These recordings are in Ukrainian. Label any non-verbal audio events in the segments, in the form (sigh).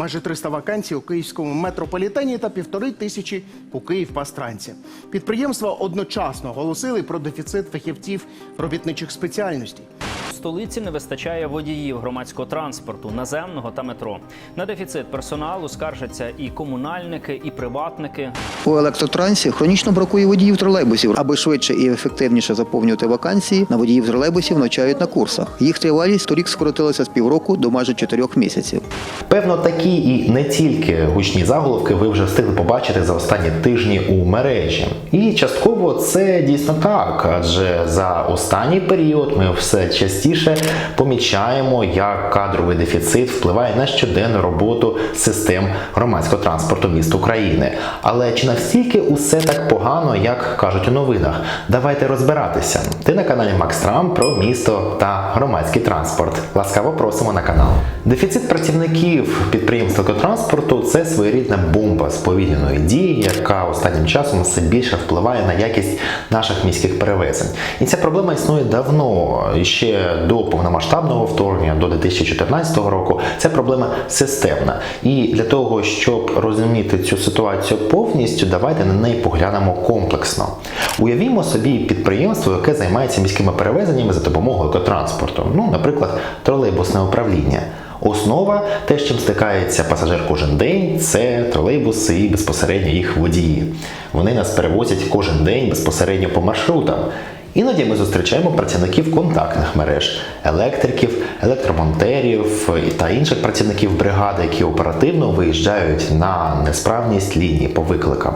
Майже 300 вакансій у київському метрополітені та півтори тисячі у Київпастранці. Підприємства одночасно оголосили про дефіцит фахівців робітничих спеціальностей. Столиці не вистачає водіїв громадського транспорту, наземного та метро. На дефіцит персоналу скаржаться і комунальники, і приватники. У електротрансі хронічно бракує водіїв тролейбусів. Аби швидше і ефективніше заповнювати вакансії, на водіїв тролейбусів навчають на курсах. Їх тривалість торік скоротилася з півроку до майже чотирьох місяців. Певно, такі і не тільки гучні заголовки ви вже встигли побачити за останні тижні у мережі. І частково це дійсно так, адже за останній період ми все частіше помічаємо, як кадровий дефіцит впливає на щоденну роботу систем громадського транспорту міст України. Але чи настільки усе так погано, як кажуть у новинах? Давайте розбиратися. Ти на каналі Макс Трам про місто та громадський транспорт. Ласкаво просимо на канал. Дефіцит працівників підприємств електротранспорту це своєрідна бомба сповільненої дії, яка останнім часом все більше впливає на якість наших міських перевезень. І ця проблема існує давно, ще до повномасштабного вторгнення, до 2014 року. Це проблема системна. І для того, щоб розуміти цю ситуацію повністю, давайте на неї поглянемо комплексно. Уявімо собі підприємство, яке займається міськими перевезеннями за допомогою екотранспорту, ну, наприклад, тролейбусне управління. Основа, те, з чим стикається пасажир кожен день, це тролейбуси і безпосередньо їх водії. Вони нас перевозять кожен день безпосередньо по маршрутам. Іноді ми зустрічаємо працівників контактних мереж, електриків, електромонтерів та інших працівників бригади, які оперативно виїжджають на несправність лінії по викликам.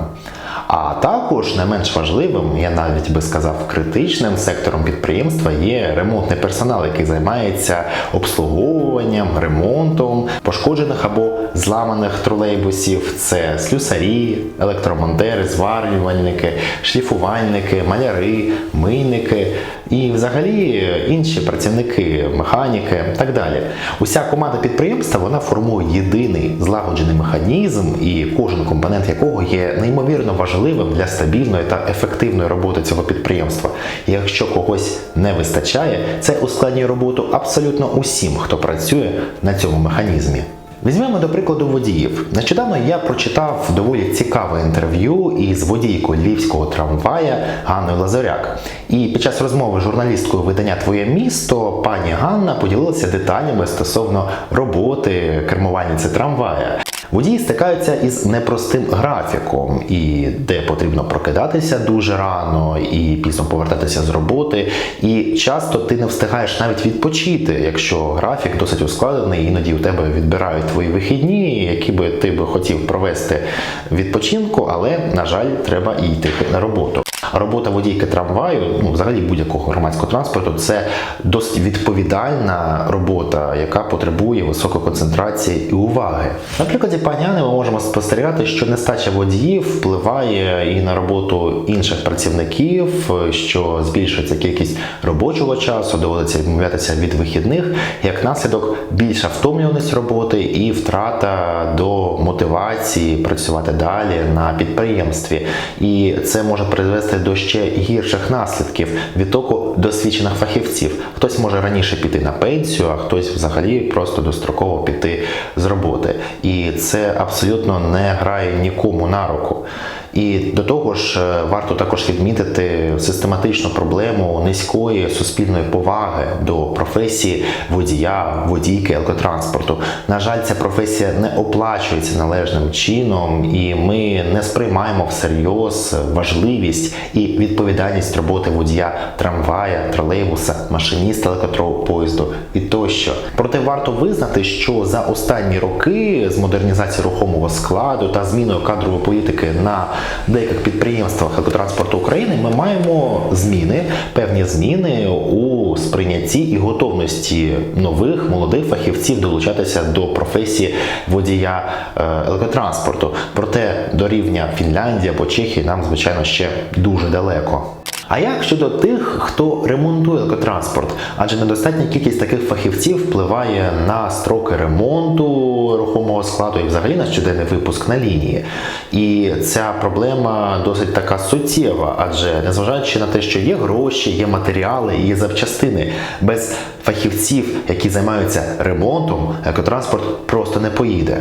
Також не менш важливим, я навіть би сказав, критичним сектором підприємства є ремонтний персонал, який займається обслуговуванням, ремонтом пошкоджених або зламаних тролейбусів. Це слюсарі, електромонтери, зварювальники, шліфувальники, маляри, мийники і взагалі інші працівники, механіки так далі. Уся команда підприємства вона формує єдиний злагоджений механізм, і кожен компонент якого є неймовірно важливим для стабільної та ефективної роботи цього підприємства. І якщо когось не вистачає, це ускладнює роботу абсолютно усім, хто працює на цьому механізмі. Візьмемо до прикладу водіїв. Нещодавно я прочитав доволі цікаве інтерв'ю із водійкою львівського трамвая Ганною Лазаряк. І під час розмови з журналісткою видання Твоє місто пані Ганна поділилася деталями стосовно роботи кермувальниці трамвая. Водії стикаються із непростим графіком, і де потрібно прокидатися дуже рано і пізно повертатися з роботи. І часто ти не встигаєш навіть відпочити, якщо графік досить ускладений, іноді у тебе відбирають твої вихідні, які би ти би хотів провести відпочинку, але на жаль, треба йти на роботу. Робота водійки трамваю, ну взагалі будь-якого громадського транспорту, це досить відповідальна робота, яка потребує високої концентрації і уваги. На прикладі пані Ани ми можемо спостерігати, що нестача водіїв впливає і на роботу інших працівників, що збільшується кількість робочого часу, доводиться відмовлятися від вихідних, як наслідок більша втомлюваність роботи і втрата до мотивації працювати далі на підприємстві. І це може призвести до ще гірших наслідків відтоку досвідчених фахівців. Хтось може раніше піти на пенсію, а хтось взагалі просто достроково піти з роботи. І це абсолютно не грає нікому на руку. І до того ж, е, варто також відмітити систематичну проблему низької суспільної поваги до професії водія, водійки електротранспорту. На жаль, ця професія не оплачується належним чином, і ми не сприймаємо всерйоз важливість і відповідальність роботи водія трамвая, тролейбуса, машиніста електропоїзду і тощо. Проте варто визнати, що за останні роки з модернізації рухомого складу та зміною кадрової політики на деяких підприємствах електротранспорту України ми маємо зміни, певні зміни у сприйнятті і готовності нових молодих фахівців долучатися до професії водія е, електротранспорту. Проте до рівня Фінляндії або Чехії нам, звичайно, ще дуже далеко. А як щодо тих, хто ремонтує електротранспорт? Адже недостатня кількість таких фахівців впливає на строки ремонту рухомого складу і взагалі на щоденний випуск на лінії. І ця проблема досить така суттєва, адже незважаючи на те, що є гроші, є матеріали, є запчастини, без фахівців, які займаються ремонтом, екотранспорт просто не поїде.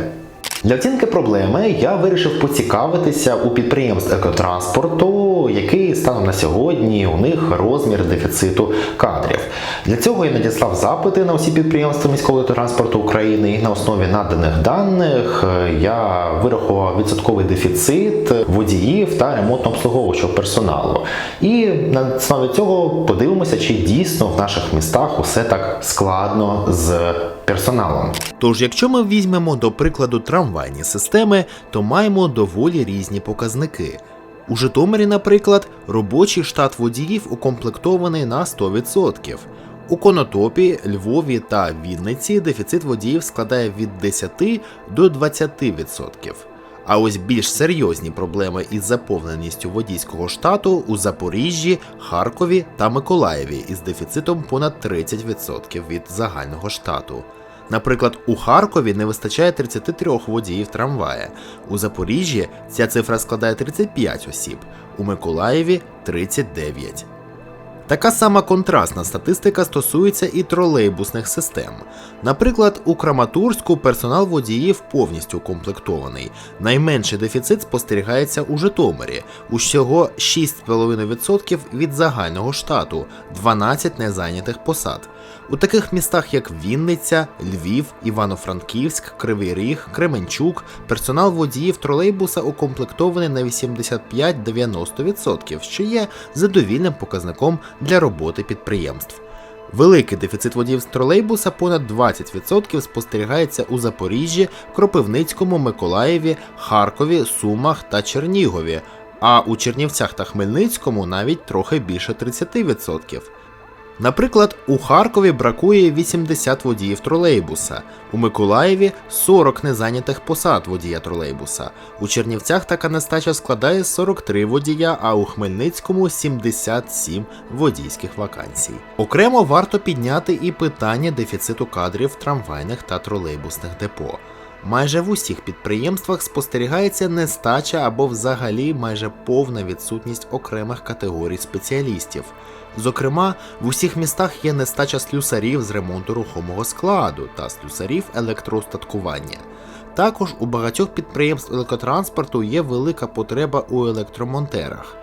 Для оцінки проблеми я вирішив поцікавитися у підприємств екотранспорту, який станом на сьогодні у них розмір дефіциту кадрів. Для цього я надіслав запити на усі підприємства міського транспорту України і на основі наданих даних е, я вирахував відсотковий дефіцит водіїв та ремонтно-обслуговуючого персоналу. І на основі цього подивимося, чи дійсно в наших містах усе так складно з персоналом. Тож, якщо ми візьмемо до прикладу трамвайні системи, то маємо доволі різні показники. У Житомирі, наприклад, робочий штат водіїв укомплектований на 100%. У Конотопі, Львові та Вінниці дефіцит водіїв складає від 10 до 20%. А ось більш серйозні проблеми із заповненістю водійського штату у Запоріжжі, Харкові та Миколаєві із дефіцитом понад 30% від загального штату. Наприклад, у Харкові не вистачає 33 водіїв трамвая, у Запоріжжі ця цифра складає 35 осіб, у Миколаєві 39. Така сама контрастна статистика стосується і тролейбусних систем. Наприклад, у Краматорську персонал водіїв повністю укомплектований. Найменший дефіцит спостерігається у Житомирі, усього 6,5% від загального штату, 12 незайнятих посад. У таких містах, як Вінниця, Львів, Івано-Франківськ, Кривий Ріг, Кременчук, персонал водіїв тролейбуса укомплектований на 85-90%, що є задовільним показником для роботи підприємств. Великий дефіцит водіїв з тролейбуса понад 20% спостерігається у Запоріжжі, Кропивницькому, Миколаєві, Харкові, Сумах та Чернігові, а у Чернівцях та Хмельницькому навіть трохи більше 30%. Наприклад, у Харкові бракує 80 водіїв тролейбуса, у Миколаєві 40 незайнятих посад водія тролейбуса. У Чернівцях така нестача складає 43 водія, а у Хмельницькому 77 водійських вакансій. Окремо варто підняти і питання дефіциту кадрів трамвайних та тролейбусних депо. Майже в усіх підприємствах спостерігається нестача або взагалі майже повна відсутність окремих категорій спеціалістів. Зокрема, в усіх містах є нестача слюсарів з ремонту рухомого складу та слюсарів електроустаткування. Також у багатьох підприємств електротранспорту є велика потреба у електромонтерах.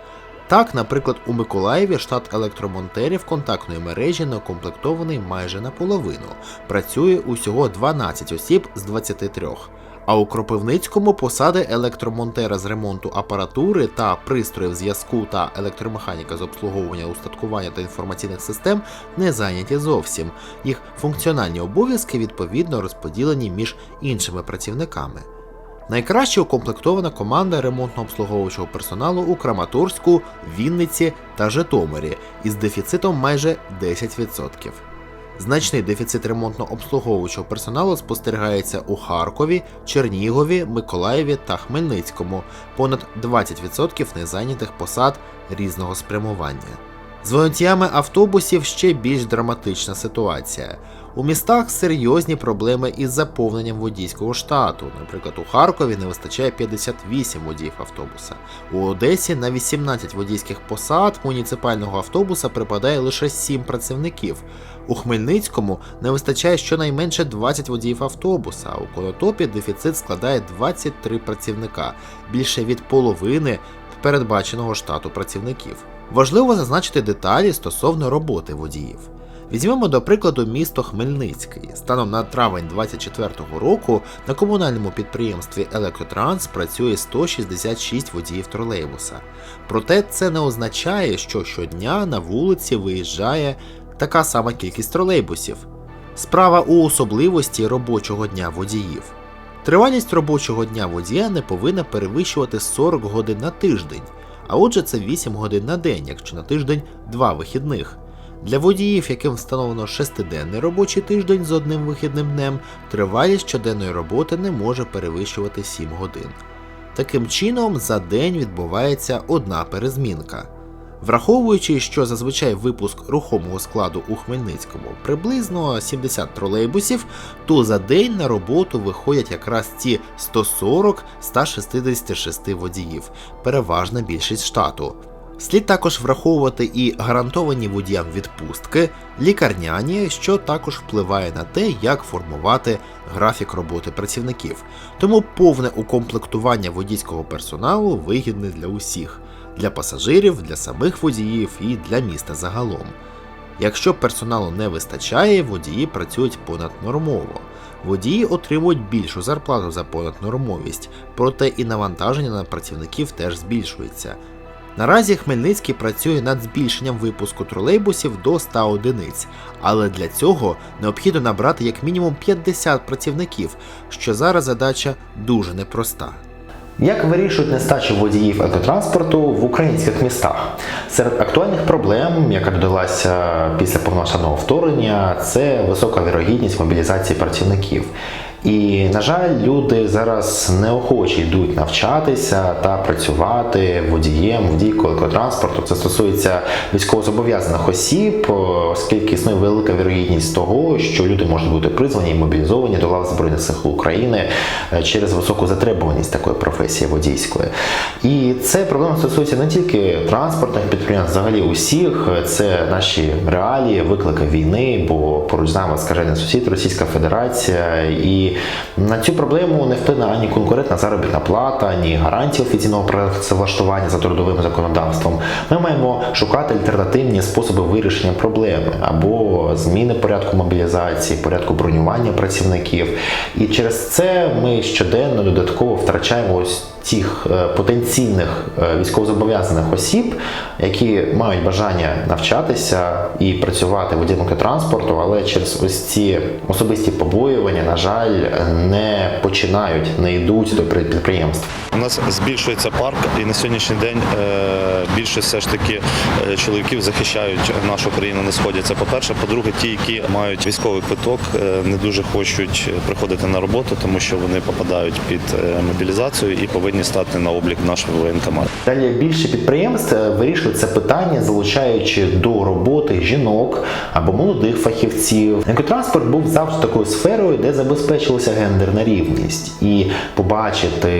Так, наприклад, у Миколаєві штат електромонтерів контактної мережі не укомплектований майже наполовину. Працює усього 12 осіб з 23. А у Кропивницькому посади електромонтера з ремонту апаратури та пристроїв зв'язку та електромеханіка з обслуговування устаткування та інформаційних систем не зайняті зовсім. Їх функціональні обов'язки відповідно розподілені між іншими працівниками. Найкраще укомплектована команда ремонтно-обслуговуючого персоналу у Краматорську, Вінниці та Житомирі із дефіцитом майже 10%. Значний дефіцит ремонтно-обслуговуючого персоналу спостерігається у Харкові, Чернігові, Миколаєві та Хмельницькому, понад 20% незайнятих посад різного спрямування. З водіями автобусів ще більш драматична ситуація. У містах серйозні проблеми із заповненням водійського штату. Наприклад, у Харкові не вистачає 58 водіїв автобуса. У Одесі на 18 водійських посад муніципального автобуса припадає лише 7 працівників. У Хмельницькому не вистачає щонайменше 20 водіїв автобуса, у Конотопі дефіцит складає 23 працівника, більше від половини передбаченого штату працівників. Важливо зазначити деталі стосовно роботи водіїв. Візьмемо до прикладу місто Хмельницький. Станом на травень 2024 року на комунальному підприємстві Електротранс працює 166 водіїв тролейбуса. Проте це не означає, що щодня на вулиці виїжджає така сама кількість тролейбусів. Справа у особливості робочого дня водіїв. Тривалість робочого дня водія не повинна перевищувати 40 годин на тиждень, а отже, це 8 годин на день, якщо на тиждень 2 вихідних. Для водіїв, яким встановлено шестиденний робочий тиждень з одним вихідним днем, тривалість щоденної роботи не може перевищувати 7 годин. Таким чином, за день відбувається одна перезмінка. Враховуючи, що зазвичай випуск рухомого складу у Хмельницькому приблизно 70 тролейбусів, то за день на роботу виходять якраз ці 140-166 водіїв, переважна більшість штату. Слід також враховувати і гарантовані водіям відпустки, лікарняні, що також впливає на те, як формувати графік роботи працівників. Тому повне укомплектування водійського персоналу вигідне для усіх для пасажирів, для самих водіїв і для міста загалом. Якщо персоналу не вистачає, водії працюють понаднормово. Водії отримують більшу зарплату за понаднормовість, проте і навантаження на працівників теж збільшується. Наразі Хмельницький працює над збільшенням випуску тролейбусів до 100 одиниць, але для цього необхідно набрати як мінімум 50 працівників, що зараз задача дуже непроста. Як вирішують нестачу водіїв електротранспорту в українських містах? Серед актуальних проблем, яка додалася після повномасштабного вторгнення, це висока вірогідність мобілізації працівників. І, на жаль, люди зараз неохоче йдуть навчатися та працювати водієм, водійкою електротранспорту. Це стосується військовозобов'язаних осіб, оскільки існує велика вірогідність того, що люди можуть бути призвані і мобілізовані до лав Збройних сил України е, через високу затребуваність такої професії водійської. І це проблема стосується не тільки транспортних підприємств, взагалі усіх. Це наші реалії, виклики війни, бо поруч з нами скажений сусід Російська Федерація. І на цю проблему не вплине ані конкурентна заробітна плата, ані гарантії офіційного працевлаштування за трудовим законодавством. Ми маємо шукати альтернативні способи вирішення проблеми або зміни порядку мобілізації, порядку бронювання працівників. І через це ми щоденно додатково втрачаємо ось тих е, потенційних е, військовозобов'язаних осіб, які мають бажання навчатися і працювати в водієм транспорту, але через ось ці особисті побоювання, на жаль, не починають, не йдуть до підприємств. У нас збільшується парк, і на сьогоднішній день е, більше все ж таки е, чоловіків захищають нашу країну, не сходяться. По-перше, по-друге, ті, які мають військовий квиток, е, не дуже хочуть приходити на роботу, тому що вони попадають під мобілізацію і повинні стати на облік в наш воєнкомат. Далі більше підприємств вирішують це питання, залучаючи до роботи жінок або молодих фахівців. Екотранспорт був завжди такою сферою, де забезпечилася гендерна рівність. І побачити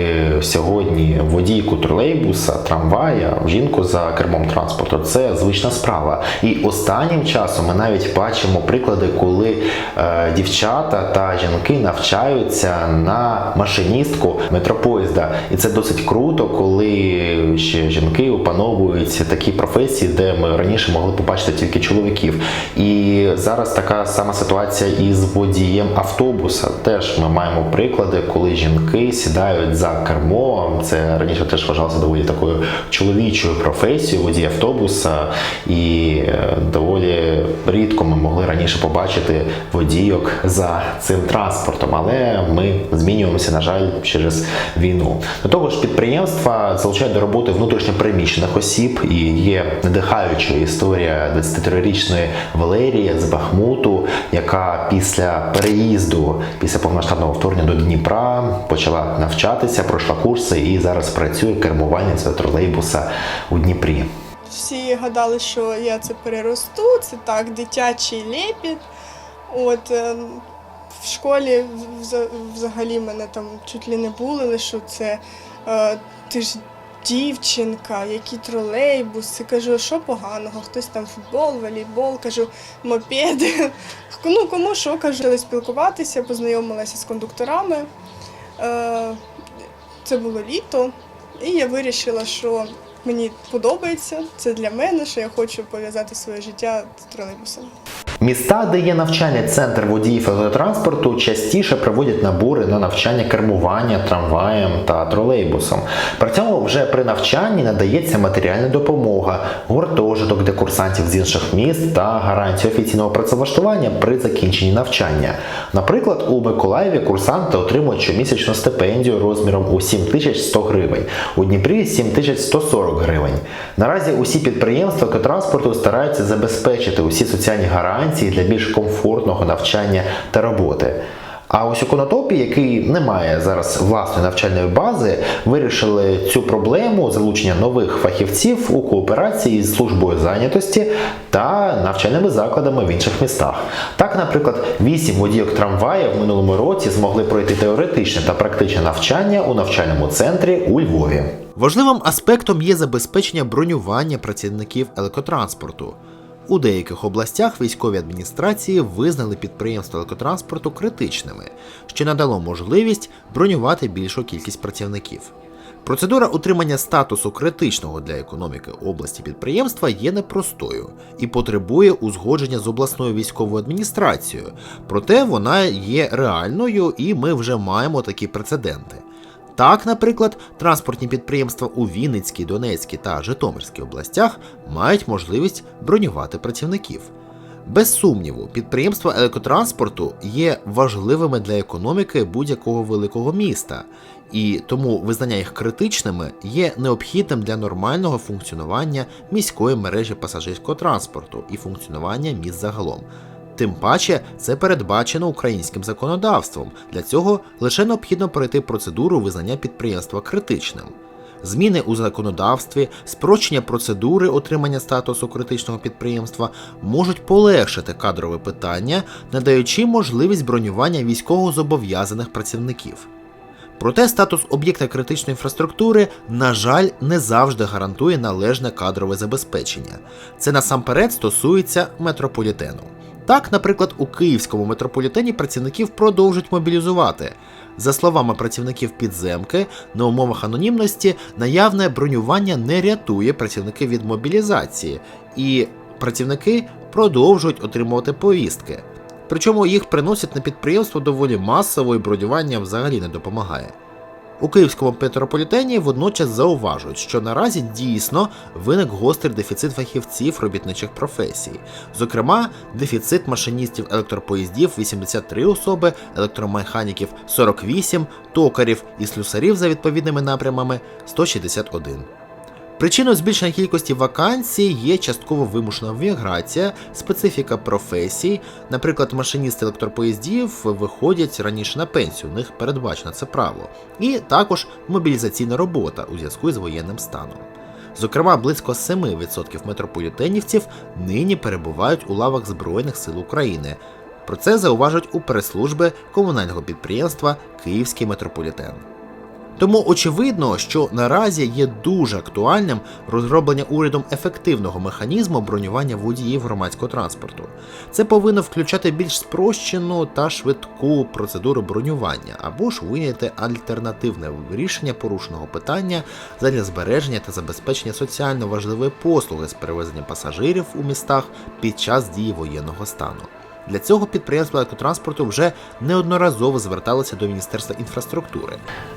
сьогодні водійку тролейбуса, трамвая, жінку за кермом транспорту це звична справа. І останнім часом ми навіть бачимо приклади, коли е, дівчата та жінки навчаються на машиністку метропоїзда. І це досить круто, коли ще жінки опановують такі професії, де ми раніше могли побачити тільки чоловіків. І зараз така сама ситуація із водієм автобуса. Теж ми маємо приклади, коли жінки сідають за кермо. Це раніше теж вважалося доволі такою чоловічою професією водій автобуса, і е, доволі рідко ми могли раніше побачити водійок за цим транспортом, але ми змінюємося, на жаль, через війну. До того ж, підприємства залучають до роботи внутрішньопереміщених осіб, і є надихаюча історія 23-річної Валерії з Бахмуту, яка після переїзду, після повномасштабного вторгнення до Дніпра почала навчатися, пройшла курси і зараз працює кермувальницею тролейбуса у Дніпрі. Всі гадали, що я це переросту, це так, дитячий лепіт. От е, в школі вз- взагалі мене там чуть ли не булили, що це е, ти ж дівчинка, які тролейбуси. Кажу, що поганого? Хтось там футбол, волейбол, кажу, мопеди. (laughs) Ну, кому що кажу, спілкуватися, познайомилася з кондукторами. Е, Це було літо, і я вирішила, що мені подобається, це для мене, що я хочу пов'язати своє життя з тролейбусом. Міста, де є навчальний центр водіїв електротранспорту, частіше проводять набори на навчання кермування трамваєм та тролейбусом. При цьому вже при навчанні надається матеріальна допомога, гуртожиток для курсантів з інших міст та гарантія офіційного працевлаштування при закінченні навчання. Наприклад, у Миколаєві курсанти отримують щомісячну стипендію розміром у 7100 гривень, у Дніпрі 7140 гривень. Наразі усі підприємства екотранспорту стараються забезпечити усі соціальні гарантії для більш комфортного навчання та роботи. А ось у Конотопі, який не має зараз власної навчальної бази, вирішили цю проблему залучення нових фахівців у кооперації з службою зайнятості та навчальними закладами в інших містах. Так, наприклад, вісім водійок трамвая в минулому році змогли пройти теоретичне та практичне навчання у навчальному центрі у Львові. Важливим аспектом є забезпечення бронювання працівників електротранспорту. У деяких областях військові адміністрації визнали підприємства електротранспорту критичними, що надало можливість бронювати більшу кількість працівників. Процедура утримання статусу критичного для економіки області підприємства є непростою і потребує узгодження з обласною військовою адміністрацією, проте вона є реальною і ми вже маємо такі прецеденти. Так, наприклад, транспортні підприємства у Вінницькій, Донецькій та Житомирській областях мають можливість бронювати працівників. Без сумніву, підприємства електротранспорту є важливими для економіки будь-якого великого міста, і тому визнання їх критичними є необхідним для нормального функціонування міської мережі пасажирського транспорту і функціонування міст загалом. Тим паче це передбачено українським законодавством. Для цього лише необхідно пройти процедуру визнання підприємства критичним. Зміни у законодавстві, спрощення процедури отримання статусу критичного підприємства можуть полегшити кадрове питання, надаючи можливість бронювання військовозобов'язаних працівників. Проте статус об'єкта критичної інфраструктури, на жаль, не завжди гарантує належне кадрове забезпечення. Це насамперед стосується метрополітену. Так, наприклад, у київському метрополітені працівників продовжують мобілізувати. За словами працівників підземки, на умовах анонімності наявне бронювання не рятує працівників від мобілізації, і працівники продовжують отримувати повістки. Причому їх приносять на підприємство доволі масово і бронювання взагалі не допомагає. У київському метрополітені водночас зауважують, що наразі дійсно виник гострий дефіцит фахівців робітничих професій. Зокрема, дефіцит машиністів електропоїздів 83 особи, електромеханіків 48, токарів і слюсарів за відповідними напрямами 161. Причиною збільшення кількості вакансій є частково вимушена міграція, специфіка професій. Наприклад, машиністи електропоїздів виходять раніше на пенсію, у них передбачено це право, і також мобілізаційна робота у зв'язку з воєнним станом. Зокрема, близько 7% метрополітенівців нині перебувають у лавах Збройних сил України. Про це зауважують у прес-служби комунального підприємства Київський метрополітен. Тому очевидно, що наразі є дуже актуальним розроблення урядом ефективного механізму бронювання водіїв громадського транспорту. Це повинно включати більш спрощену та швидку процедуру бронювання або ж виняти альтернативне вирішення порушеного питання задля збереження та забезпечення соціально важливої послуги з перевезення пасажирів у містах під час дії воєнного стану. Для цього підприємства електротранспорту вже неодноразово зверталися до Міністерства інфраструктури.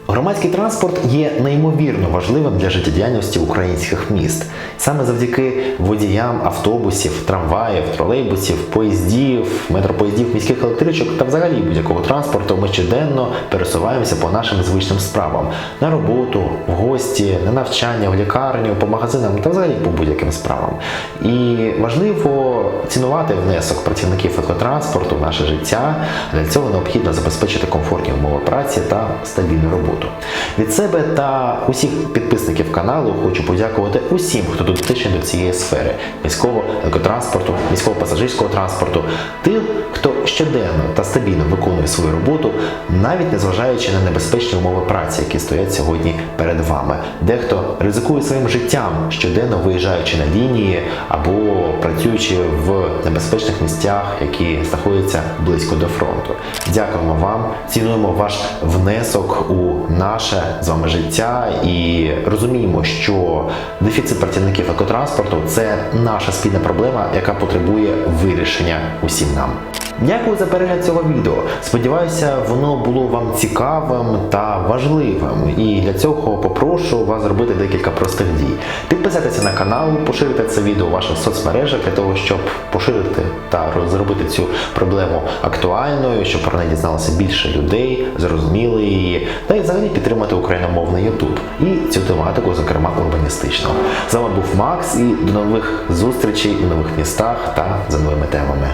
Громадський транспорт є неймовірно важливим для життєдіяльності українських міст. Саме завдяки водіям автобусів, трамваїв, тролейбусів, поїздів, метропоїздів, міських електричок та взагалі будь-якого транспорту ми щоденно пересуваємося по нашим звичним справам на роботу, в гості, на навчання, в лікарню, по магазинам та взагалі по будь-яким справам. І важливо цінувати внесок працівників електротранспорту в наше життя. Для цього необхідно забезпечити комфортні умови праці та стабільну роботу. Від себе та усіх підписників каналу хочу подякувати усім, хто дотичний до цієї сфери міського електротранспорту, міського пасажирського транспорту, тим, хто щоденно та стабільно виконує свою роботу, навіть незважаючи на небезпечні умови праці, які стоять сьогодні перед вами. Дехто ризикує своїм життям, щоденно виїжджаючи на лінії або працюючи в небезпечних місцях, які знаходяться близько до фронту. Дякуємо вам, цінуємо ваш внесок у наше з вами життя і розуміємо, що дефіцит працівників екотранспорту це наша спільна проблема, яка потребує вирішення усім нам. Дякую за перегляд цього відео. Сподіваюся, воно було вам цікавим та важливим. І для цього попрошу вас зробити декілька простих дій. Підписатися на канал, поширити це відео у ваших соцмережах для того, щоб поширити та зробити цю проблему актуальною, щоб про неї дізналося більше людей, зрозуміли її, та й взагалі підтримати україномовний YouTube і цю тематику, зокрема урбаністичну. З вами був Макс і до нових зустрічей у нових містах та за новими темами.